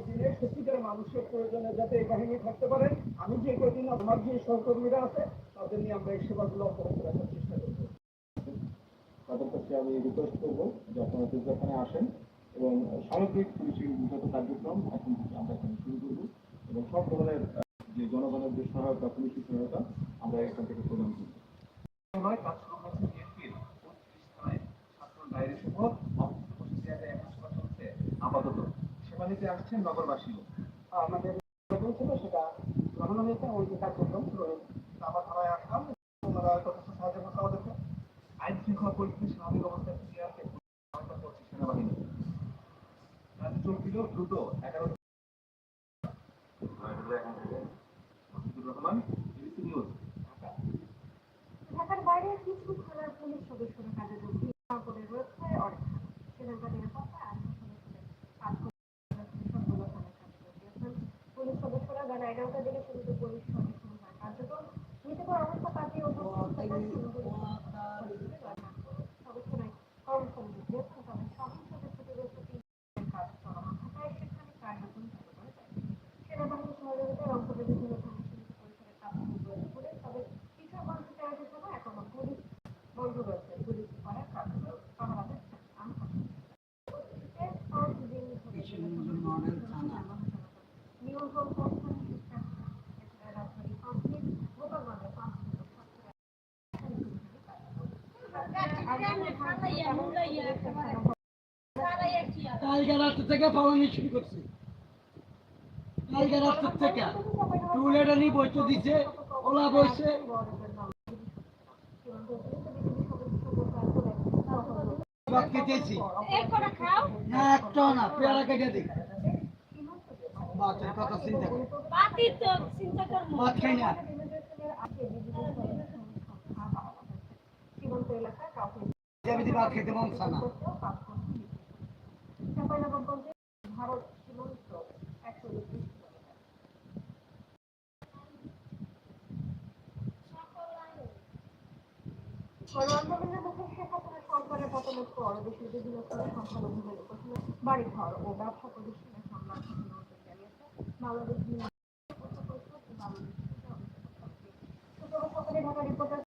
দিনে সত্যিকার মানুষের প্রয়োজনে যাতে এই বাহিনী থাকতে পারে আমি যে কদিন আমার যে সহকর্মীরা আছে তাদের নিয়ে আমরা এই সেবাগুলো অব্যাহত রাখার চেষ্টা করব। তাদের কাছে আমি রিকোয়েস্ট করব যে আপনারা দুর্গাখানে আসেন এবং সামগ্রিক পুলিশের যত কার্যক্রম এখন থেকে আমরা এখানে শুরু করব এবং সব ধরনের যে জনগণের যে সহায়তা পুলিশি সহায়তা আমরা এখান থেকে প্রদান করব। কাজ শুরু হয়েছে বিএনপির উনত্রিশ থানায় ছাত্র ডায়েরি সহ অবস্থিত পঁচিশ জায়গায় এখন সেবা চলছে আপাতত সেবা নিতে আসছেন নগরবাসীও আমাদের ছিল সেটা গ্রহণ হয়েছে ওই যে কার্যক্রম শুরু হয়েছে থানায় আসলাম, ওনারা যথেষ্ট সাহায্য করছে আমাদেরকে। আইন শৃঙ্খলা পরিস্থিতি, স্বাভাবিক অবস্থায় ফিরিয়ে আনতে করছে সেনাবাহিনী। কাজ চলছিল দ্রুত এগারো ঢাকার বাইরে কিছু থানার পুলিশ সদস্যরা কাজে যোগ দিয়ে রয়েছে, অনেক শ্রীলঙ্কা নিরাপত্তা আইন সদস্যদের কাজ করে সবগুলো থানায় কাজ করে দিয়েছেন পুলিশ সদস্যরা বেলা এগারোটার দিকে শুরু করে পুলিশ শুরু হয় কার্যক্রম নীতিকর অবস্থা কাটিয়ে সদস্যরাই কর্মসংস্থান দিয়েছেন তবে সহিংসতা ক্ষতিগ্রস্ত তিন কাজ চলমান থাকায় সেখানে কার্যক্রম চালু করে দেয় সেনাবাহিনী সহযোগিতায় রংপুরের বিভিন্ন থানা সমিতি পরিসরের কাজ শুরু করেছে পুলিশ তবে কিছু বন্ধ করার জন্য এখনও পুলিশ বন্ধ রয়েছে পুলিশ করার কার্যক্রম পাহারা দিচ্ছে আমি নিয়ন্ত্রণ করছেন শিক্ষা এছাড়া রাজধানী কমপ্লিট গোপালগঞ্জে পাঁচ কালকে রাস্তা থেকে পালানি শুরু করছে। কালকে রাস্তা থেকে টুলেটা নিয়ে বইতে দিছে ওলা বইছে। ভাত না একটা না পেয়ারা কেটে দিই। বাচ্চার কথা চিন্তা করি। ভাত খাই না সীমান্ত এলাকায় কাউকে যাবি ভাত খেতে মন চায় না। ভারত সীমান্ত একশো বাড়িঘর ও ব্যবসা প্রতিষ্ঠানের জানিয়েছে বাংলাদেশ সকালে ঢাকা রিপোর্টার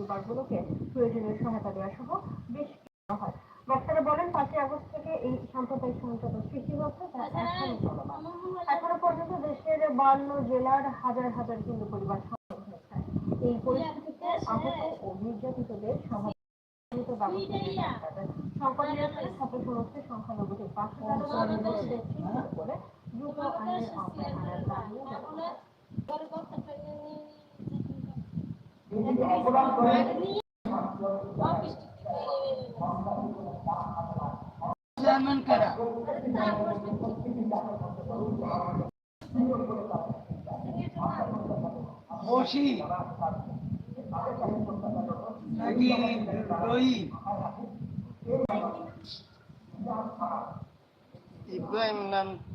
পরিবারগুলোকে প্রয়োজনীয় সহায়তা দেওয়া সহ বেশ করা হয়। বক্তারা বলেন, পাঁচই আগস্ট থেকে এই সাম্প্রদায়িক সহিংসতা সৃষ্টি হচ্ছে তা এখনও চলমান। এখনও পর্যন্ত দেশের বান্ন জেলার হাজার হাজার হিন্দু পরিবার এই পরিস্থিতিতে আহত ও নির্যাতিতদের তাদের সংকট নিরসনে ছাত্র সমাজকে সংখ্যালঘুদের দ্রুত আইনের আওতায় আনার দাবি Zaman kara. Moshi. Lagi doi. Ibrahim Nanti.